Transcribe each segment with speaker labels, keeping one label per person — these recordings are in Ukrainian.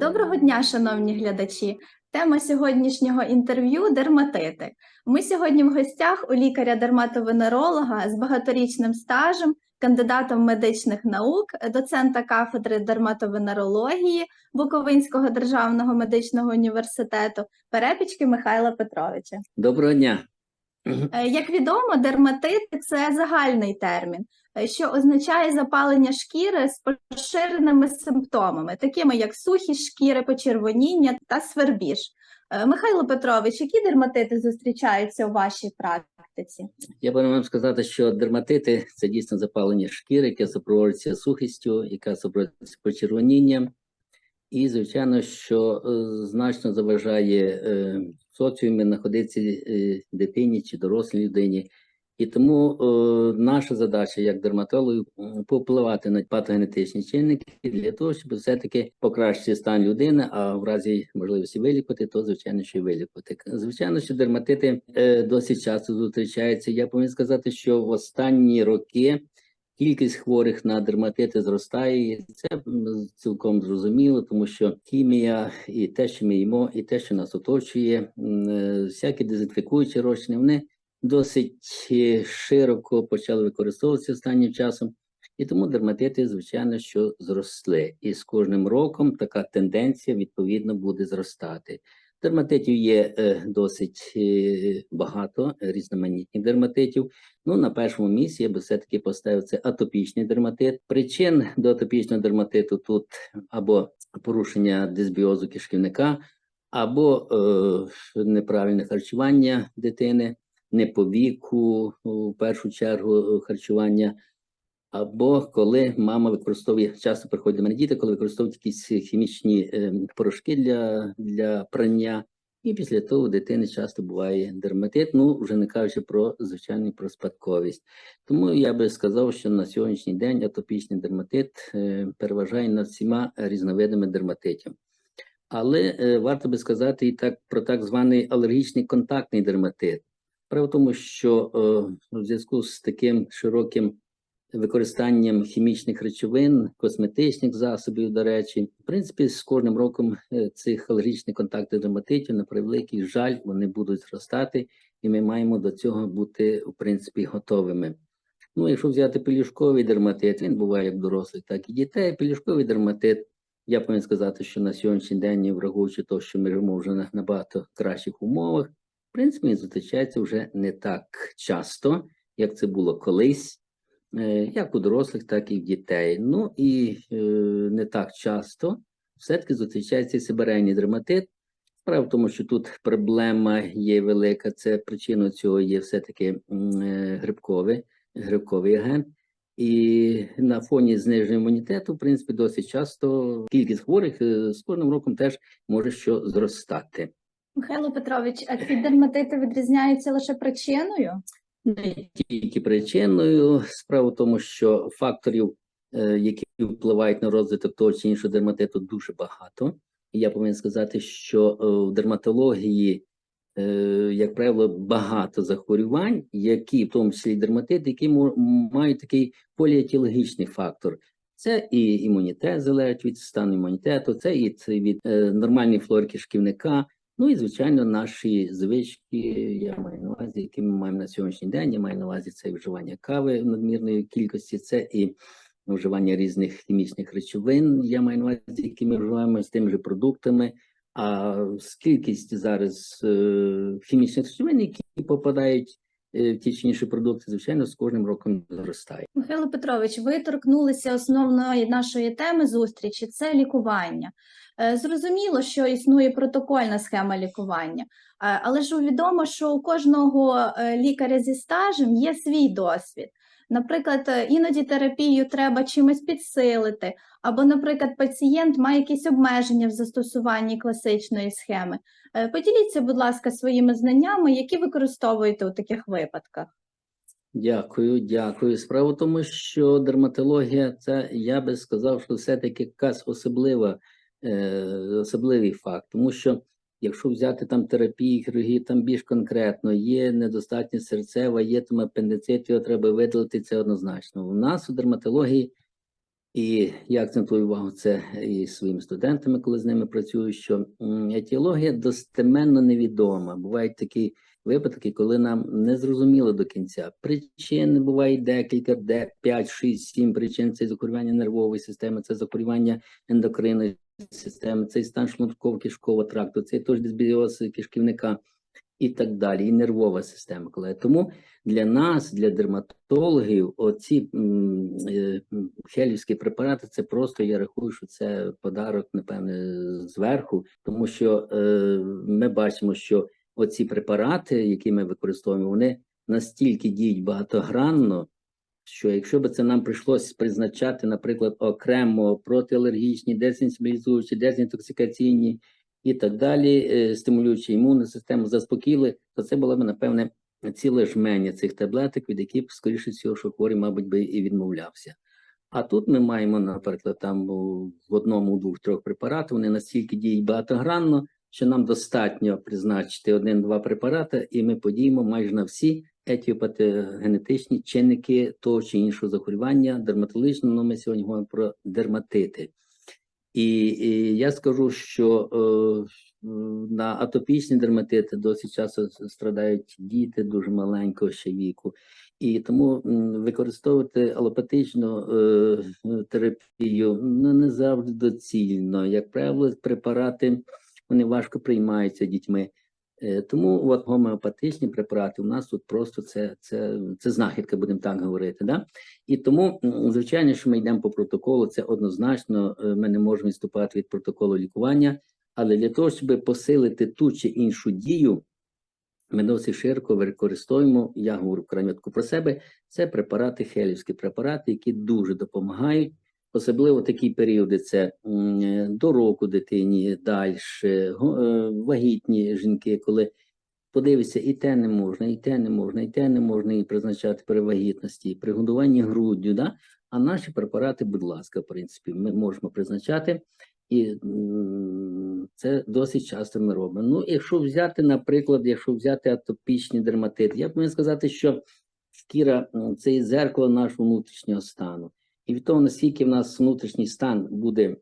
Speaker 1: Доброго дня, шановні глядачі. Тема сьогоднішнього інтерв'ю дерматити. Ми сьогодні в гостях у лікаря-дерматовенеролога з багаторічним стажем, кандидатом медичних наук, доцента кафедри дерматовенерології Буковинського державного медичного університету Перепічки Михайла Петровича.
Speaker 2: Доброго дня.
Speaker 1: Е, Як відомо, дерматит це загальний термін, е, що означає запалення шкіри з поширеними симптомами, такими як сухість шкіри, почервоніння та свербіж. Е, Михайло Петрович, які дерматити зустрічаються у вашій практиці?
Speaker 2: Я би вам сказати, що дерматити це дійсно запалення шкіри, яке супроводжується сухістю, яке супроводжується почервонінням. І, звичайно, що значно заважає соціумі знаходитися е, дитині чи дорослій людині. І тому е, наша задача як дерматологів м, повпливати на патогенетичні чинники для того, щоб все-таки покращити стан людини, а в разі можливості вилікувати, то звичайно, що й вилікувати. Звичайно, що дерматити е, досить часто зустрічаються. Я повинен сказати, що в останні роки кількість хворих на дерматити зростає. І це цілком зрозуміло, тому що хімія і те, що ми їмо, і те, що нас оточує, е, всякі дезінфікуючі розчини, вони досить е, широко почали використовуватися останнім часом. І тому дерматити, звичайно, що зросли. І з кожним роком така тенденція відповідно буде зростати. Дерматитів є е, досить е, багато різноманітних дерматитів. Ну, на першому місці я би все-таки поставив це атопічний дерматит. Причин до атопічного дерматиту тут або порушення дисбіозу кишківника, або е, неправильне харчування дитини, не по віку, в першу чергу е, харчування. Або коли мама використовує, часто приходять до мене діти, коли використовують якісь хімічні е, порошки для, для прання, і після того у дитини часто буває дерматит, ну вже не кажучи про звичайну про спадковість. Тому я би сказав, що на сьогоднішній день атопічний дерматит е, переважає над всіма різновидами дерматитів. Але е, варто би сказати і так про так званий алергічний контактний дерматит. Справа в тому, що е, в зв'язку з таким широким використанням хімічних речовин, косметичних засобів, до речі, в принципі, з кожним роком е, цих алергічних контактів дерматитів, на превеликий жаль, вони будуть зростати, і ми маємо до цього бути в принципі готовими. Ну, якщо взяти пелюшковий дерматит, він буває як дорослих, так і дітей. Пелюшковий дерматит, я повинен сказати, що на сьогоднішній день, враховуючи те, що ми живемо вже на набагато кращих умовах, в принципі, він зустрічається вже не так часто, як це було колись. Е, як у дорослих, так і в дітей. Ну і е, не так часто все-таки зустрічається сибирейний дерматит. Справа в тому, що тут проблема є велика, це причиною цього є все-таки е, грибковий, грибковий агент. І на фоні зниження імунітету, в принципі, досить часто кількість хворих з кожним роком теж може що зростати.
Speaker 1: Михайло Петрович, а ці дерматити відрізняються лише причиною?
Speaker 2: Не тільки причиною. Справа в тому, що факторів, е, які впливають на розвиток того чи іншого дерматиту, дуже багато. І я повинен сказати, що е, в дерматології, е, як правило, багато захворювань, які, в тому числі дерматит, які мають такий поліетіологічний фактор. Це і імунітет залежить від стану імунітету, це і це від нормальної флори кишківника, Ну і звичайно, наші звички, я маю на увазі, які ми маємо на сьогоднішній день. Я маю на увазі це і вживання кави в надмірної кількості, це і вживання різних хімічних речовин. Я маю на увазі, які ми вживаємо з тими же продуктами. А кількість зараз е, хімічних речовин, які попадають е, в ті чи інші продукти, звичайно, з кожним роком зростає.
Speaker 1: Михайло Петрович, ви торкнулися основної нашої теми зустрічі це лікування. Е, Зрозуміло, що існує протокольна схема лікування, е, але ж відомо, що у кожного е, лікаря зі стажем є свій досвід. Наприклад, іноді терапію треба чимось підсилити, або, наприклад, пацієнт має якісь обмеження в застосуванні класичної схеми. Поділіться, будь ласка, своїми знаннями, які використовуєте у таких випадках.
Speaker 2: Дякую, дякую. Справа в тому, що дерматологія це я би сказав, що все-таки якась особлива, е, особливий факт, тому що якщо взяти там терапії, хірургії, там більш конкретно є недостатність серцева, є там апендицит, його треба видалити, це однозначно. У нас у дерматології І я акцентую увагу це і своїми студентами, коли з ними працюю, що етіологія достеменно невідома. Бувають такі випадки, коли нам не зрозуміло до кінця. Причин буває декілька, де 5, 6, 7 причин. Це захворювання нервової системи, це захворювання ендокринної системи, це стан шлунково-кишкового тракту, це теж дисбіоз кишківника і так далі, і нервова система. Колеги. Тому для нас, для дерматологів, оці м, е, хелівські препарати, це просто я рахую, що це подарок, напевне, зверху, тому що е, ми бачимо, що оці препарати, які ми використовуємо, вони настільки діють багатогранно, що якщо б це нам прийшлося призначати, наприклад, окремо протиалергічні, десенсибілізуючі, дезінтоксикаційні і так далі, е, стимулюючи імунну систему, заспокійли, то це було б, напевне, ціле жмення цих таблеток, від яких, скоріше всього, що хворий, мабуть, би і відмовлявся. А тут ми маємо, наприклад, там в одному, двох, трьох препаратах, вони настільки діють багатогранно, що нам достатньо призначити один-два препарати, і ми подіємо майже на всі етіопатогенетичні чинники того чи іншого захворювання дерматологічного, ну ми сьогодні говоримо про дерматити. І, і я скажу, що е, на атопічні дерматити досить часто страдають діти дуже маленького ще віку. І тому використовувати алопатичну е, терапію ну, не завжди доцільно. Як правило, препарати вони важко приймаються дітьми. Е, Тому от гомеопатичні препарати у нас тут просто це, це, це знахідка, будемо так говорити. Да? І тому, звичайно, що ми йдемо по протоколу, це однозначно, е, ми не можемо відступати від протоколу лікування, але для того, щоб посилити ту чи іншу дію, ми досить широко використовуємо, я говорю краньотку про себе, це препарати, хелівські препарати, які дуже допомагають. Особливо такі періоди це е, до року дитині, далі, вагітні жінки, коли подивишся, і те не можна, і те не можна, і те не можна і призначати при вагітності, при годуванні груддю. Да? А наші препарати, будь ласка, в принципі, ми можемо призначати, і це досить часто ми робимо. Ну, якщо взяти, наприклад, якщо взяти атопічний дерматит, я повинен сказати, що шкіра це і зеркало нашого внутрішнього стану. І від того, наскільки в нас внутрішній стан буде,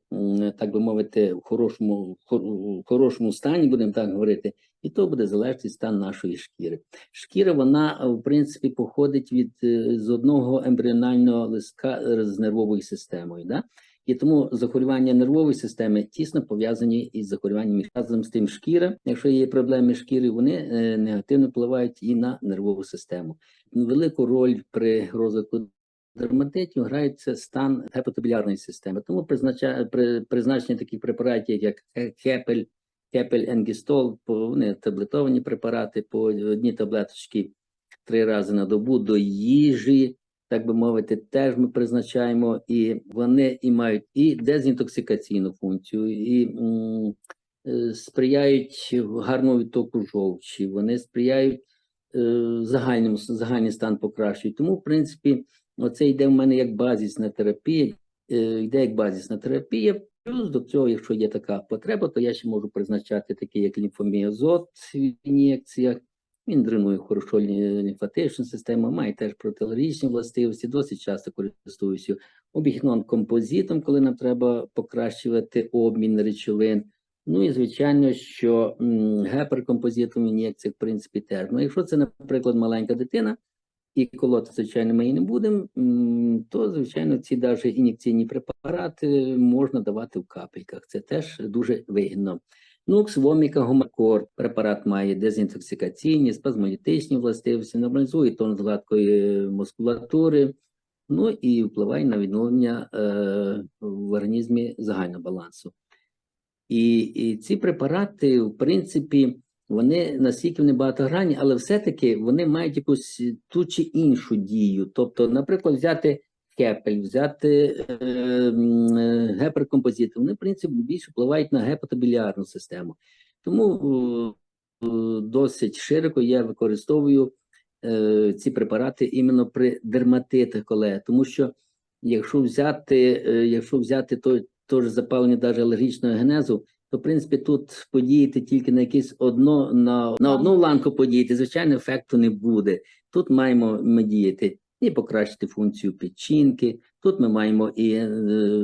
Speaker 2: так би мовити, в хорошому, в хорошому стані, будемо так говорити, і то буде залежати стан нашої шкіри. Шкіра, вона, в принципі, походить від е, з одного ембріонального листка е, з нервовою системою. Да? І тому захворювання нервової системи тісно пов'язані із захворюванням разом з тим шкіра. Якщо є проблеми шкіри, вони е, негативно впливають і на нервову систему. Велику роль при розвитку дерматитів грає це стан гепатобілярної системи. Тому призначення таких препаратів, як хе- хепель, хепель енгістол, вони таблетовані препарати по одній таблеточці три рази на добу до їжі, так би мовити, теж ми призначаємо, і вони і мають і дезінтоксикаційну функцію, і м, е, сприяють гарному відтоку жовчі, вони сприяють е, загальному загальний стан покращують. Тому, в принципі, оце йде в мене як базисна терапія, е, йде як базисна терапія. Плюс до цього, якщо є така потреба, то я ще можу призначати такі, як лімфоміазот в ін'єкціях. Він дренує хорошо лімфатичну систему, має теж протиалергічні властивості, досить часто користуюся обігнон композитом, коли нам треба покращувати обмін речовин. Ну і звичайно, що м, гіперкомпозитом ін'єкцій, в принципі, теж. Ну, якщо це, наприклад, маленька дитина, і колоти, звичайно, ми її не будемо, то, звичайно, ці навіть ін'єкційні препарати можна давати в капельках. Це теж дуже вигідно. Ну, ксвоміка гомокор препарат має дезінтоксикаційні, спазмолітичні властивості, нормалізує тон гладкої мускулатури, ну і впливає на відновлення е, в організмі загального балансу. І, і ці препарати, в принципі, вони настільки вони багатогранні, але все-таки вони мають якусь ту чи іншу дію. Тобто, наприклад, взяти хепель, взяти е, е, гіперкомпозити, вони, в принципі, більше впливають на гепатобілярну систему. Тому е, е, досить широко я використовую е, ці препарати іменно при дерматитах, колеги, тому що якщо взяти, якщо взяти той теж запалення даже алергічного генезу, то в принципі тут подіяти тільки на якесь одно на, на одну ланку подіяти, звичайно, ефекту не буде. Тут маємо ми діяти і покращити функцію печінки. Тут ми маємо і е,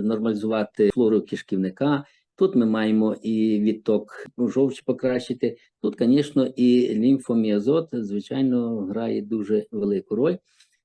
Speaker 2: нормалізувати флору кишківника. Тут ми маємо і відток жовчі покращити. Тут, звісно, і лімфоміазот, звичайно, грає дуже велику роль,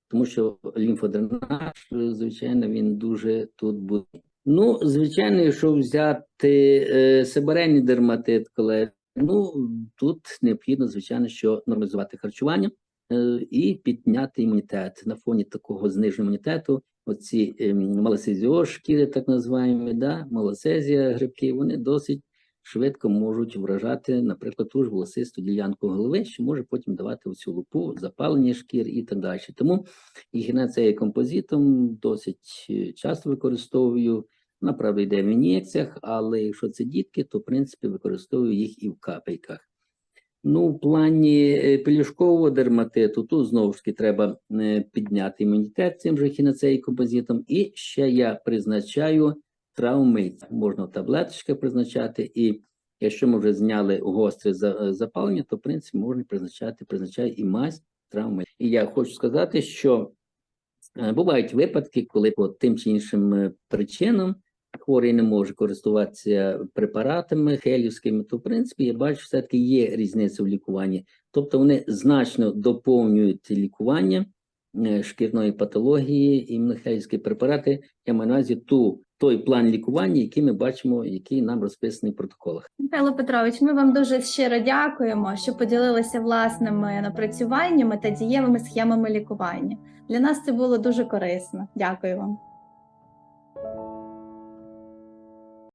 Speaker 2: тому що лімфодренаж, звичайно, він дуже тут буде. Ну, звичайно, якщо взяти е, себорейний дерматит, коли ну тут необхідно, звичайно, що нормалізувати харчування е, і підняти імунітет на фоні такого зниженого імунітету. Оці е, малосезіоз шкіри, так називаємо, да, малосезія грибки, вони досить швидко можуть вражати, наприклад, ту ж волосисту ділянку голови, що може потім давати оцю лупу, запалення шкір і так далі. Тому ігінація композитом досить е, часто використовую. Вона, правда, йде в ін'єкціях, але якщо це дітки, то в принципі використовую їх і в капельках. Ну, в плані е, пелюшкового дерматиту, тут знову ж таки треба е, підняти імунітет цим же хіноцеї композитом. І ще я призначаю травми. Можна в таблеточках призначати, і якщо ми вже зняли гостре е, запалення, то в принципі можна призначати, призначаю і мазь травми. І я хочу сказати, що Бувають випадки, коли по тим чи іншим причинам хворий не може користуватися препаратами хелівськими, то в принципі я бачу, все-таки є різниця в лікуванні. Тобто вони значно доповнюють лікування е, шкірної патології, і імунохелівські препарати. Я маю на увазі ту той план лікування, який ми бачимо, який нам розписаний в протоколах.
Speaker 1: Михайло Петрович, ми вам дуже щиро дякуємо, що поділилися власними напрацюваннями та дієвими схемами лікування. Для нас це було дуже корисно. Дякую вам.